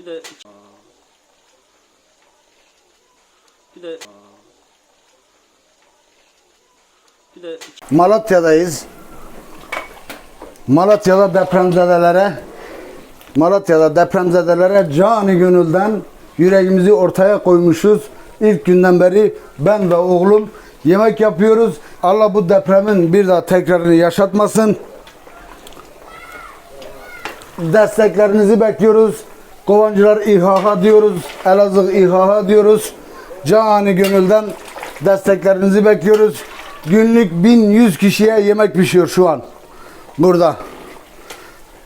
Bir de bir de bir de Malatya'dayız. Malatya'da depremzedelere Malatya'da depremzedelere canı gönülden yüreğimizi ortaya koymuşuz. İlk günden beri ben ve oğlum yemek yapıyoruz. Allah bu depremin bir daha tekrarını yaşatmasın. Desteklerinizi bekliyoruz. Kovancılar İHA diyoruz. Elazığ İHA diyoruz. Canı gönülden desteklerinizi bekliyoruz. Günlük 1100 kişiye yemek pişiyor şu an. Burada.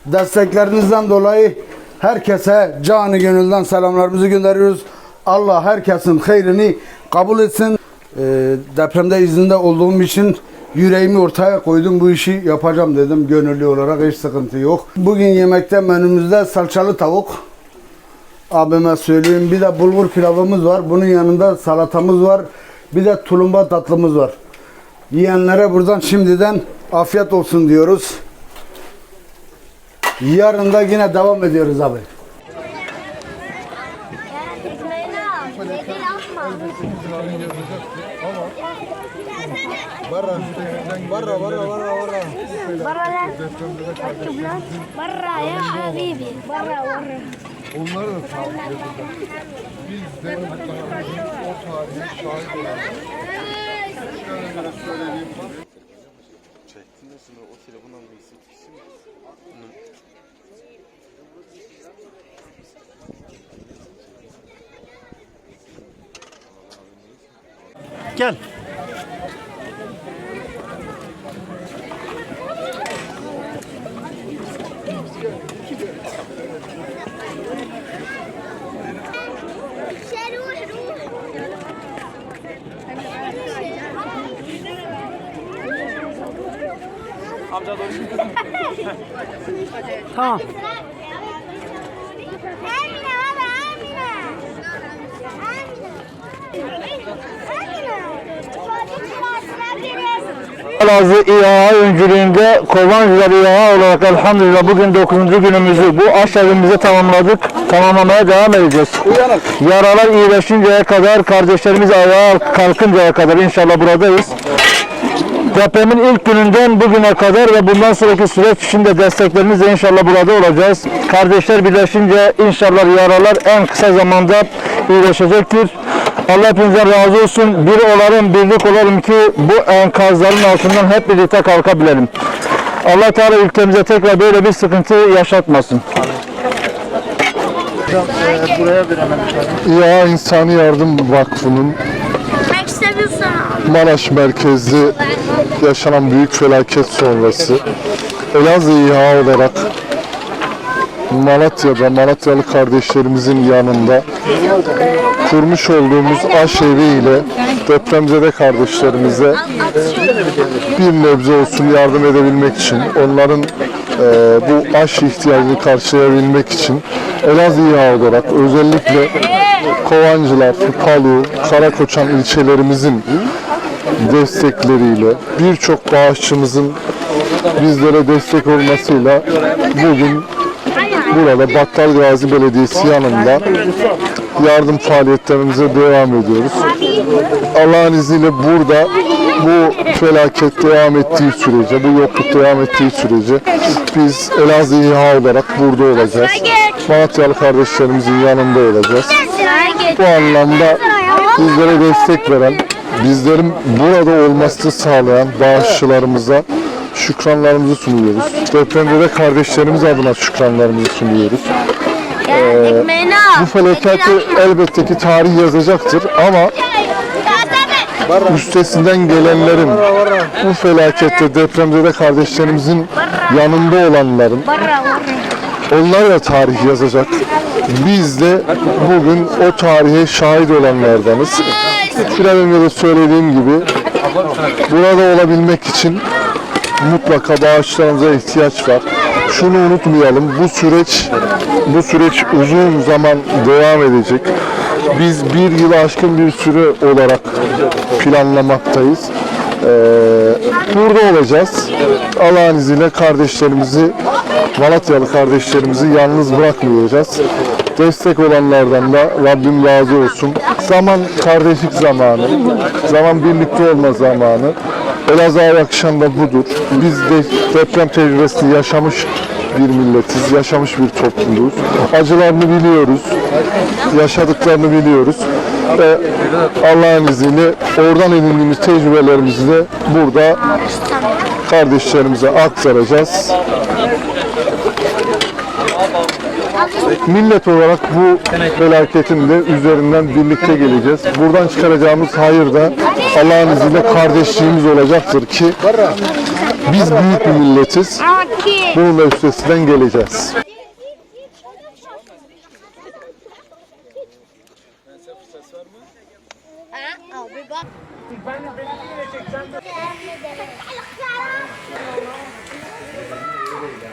Desteklerinizden dolayı herkese canı gönülden selamlarımızı gönderiyoruz. Allah herkesin hayrını kabul etsin. Ee, depremde izinde olduğum için yüreğimi ortaya koydum. Bu işi yapacağım dedim gönüllü olarak hiç sıkıntı yok. Bugün yemekte menümüzde salçalı tavuk abime söyleyeyim. Bir de bulgur pilavımız var. Bunun yanında salatamız var. Bir de tulumba tatlımız var. Yiyenlere buradan şimdiden afiyet olsun diyoruz. Yarın da yine devam ediyoruz abi. Barra, barra, barra, barra, barra. Barra lan. Barra ya habibi. Barra, barra. Onlara da sağlık edildi. Biz de o tarihe şahit olalım. Şöyle söyleyeyim. Çektin de sonra o telefonla mı hissetmişsin? Gel. amca doğru. tamam. Emine baba Emine. Elazığ İYA öncülüğünde Kovancılar İYA olarak elhamdülillah bugün 9. günümüzü bu aşevimizi tamamladık. Tamamlamaya devam edeceğiz. Yaralar iyileşinceye kadar, kardeşlerimiz ayağa kalkıncaya kadar inşallah buradayız. Depremin ilk gününden bugüne kadar ve bundan sonraki süreç içinde desteklerinizle inşallah burada olacağız. Kardeşler birleşince inşallah yaralar en kısa zamanda iyileşecektir. Allah hepinizden razı olsun. Bir olalım, birlik olalım ki bu enkazların altından hep birlikte kalkabilelim. Allah Teala ülkemize tekrar böyle bir sıkıntı yaşatmasın. İHA İnsani Yardım Vakfı'nın Maraş merkezli yaşanan büyük felaket sonrası Elazığ İHA olarak Malatya'da Malatyalı kardeşlerimizin yanında kurmuş olduğumuz aş evi ile depremzede kardeşlerimize bir nebze olsun yardım edebilmek için, onların e, bu aş ihtiyacını karşılayabilmek için Elazığ İHA olarak özellikle Kovancılar, Palu, Karakoçan ilçelerimizin destekleriyle birçok bağışçımızın bizlere destek olmasıyla bugün burada Battal Gazi Belediyesi yanında yardım faaliyetlerimize devam ediyoruz. Allah'ın izniyle burada bu felaket devam ettiği sürece, bu yokluk devam ettiği sürece biz Elazığ İHA olarak burada olacağız. Malatyalı kardeşlerimizin yanında olacağız. Bu anlamda bizlere destek veren, bizlerin burada olmasını sağlayan bağışçılarımıza şükranlarımızı sunuyoruz. Depremde de kardeşlerimiz adına şükranlarımızı sunuyoruz. al. Bu felaketi elbette ki tarih yazacaktır ama üstesinden gelenlerin, bu felakette depremde de kardeşlerimizin yanında olanların, onlar da tarih yazacak. Biz de bugün o tarihe şahit olanlardanız. Biraz önce de söylediğim gibi burada olabilmek için mutlaka bağışlarınıza ihtiyaç var. Şunu unutmayalım, bu süreç bu süreç uzun zaman devam edecek. Biz bir yılı aşkın bir süre olarak planlamaktayız. Ee, burada olacağız. Allah'ın izniyle kardeşlerimizi, Malatyalı kardeşlerimizi yalnız bırakmayacağız. Destek olanlardan da Rabbim razı olsun. Zaman kardeşlik zamanı, zaman birlikte olma zamanı. Elazığ'a yakışan da budur. Biz de deprem tecrübesini yaşamış bir milletiz, yaşamış bir topluluğuz. Acılarını biliyoruz, yaşadıklarını biliyoruz. Ve Allah'ın izniyle oradan edindiğimiz tecrübelerimizi de burada kardeşlerimize aktaracağız. Millet olarak bu felaketin de üzerinden birlikte geleceğiz. Buradan çıkaracağımız hayır da Allah'ın izniyle kardeşliğimiz olacaktır ki biz büyük bir milletiz. Bunun da üstesinden geleceğiz. Abi bak.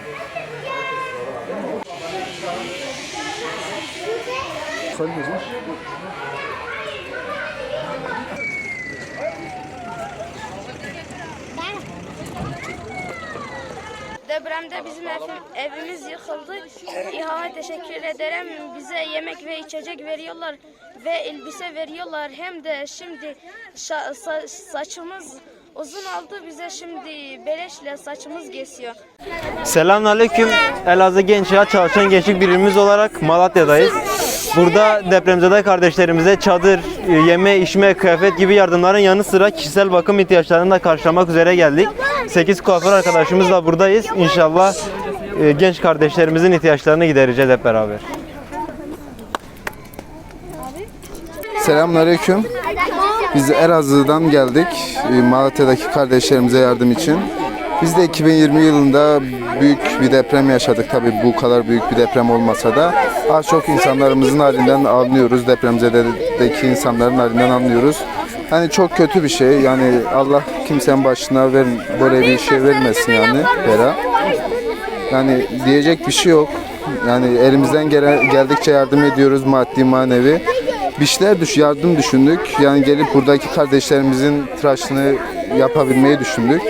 Depremde bizim ev- evimiz yıkıldı. İHA'ya teşekkür ederim. Bize yemek ve içecek veriyorlar ve elbise veriyorlar. Hem de şimdi saçımız uzun oldu. Bize şimdi beleşle saçımız kesiyor. Selamünaleyküm. Elazığ Genç Ya Çalışan Gençlik Birimimiz olarak Malatya'dayız. Burada depremzede kardeşlerimize çadır, e, yeme, içme, kıyafet gibi yardımların yanı sıra kişisel bakım ihtiyaçlarını da karşılamak üzere geldik. 8 kuaför arkadaşımızla buradayız. İnşallah e, genç kardeşlerimizin ihtiyaçlarını gidereceğiz hep beraber. Selamünaleyküm. Biz Elazığ'dan geldik. e, Malatya'daki kardeşlerimize yardım için. Biz de 2020 yılında büyük bir deprem yaşadık. Tabii bu kadar büyük bir deprem olmasa da az çok insanlarımızın halinden anlıyoruz. Depremzededeki insanların halinden anlıyoruz. Hani çok kötü bir şey. Yani Allah kimsenin başına ver, böyle bir şey vermesin yani. Bera. Yani diyecek bir şey yok. Yani elimizden gele- geldikçe yardım ediyoruz maddi manevi. Bir şeyler düş, yardım düşündük. Yani gelip buradaki kardeşlerimizin tıraşını yapabilmeyi düşündük.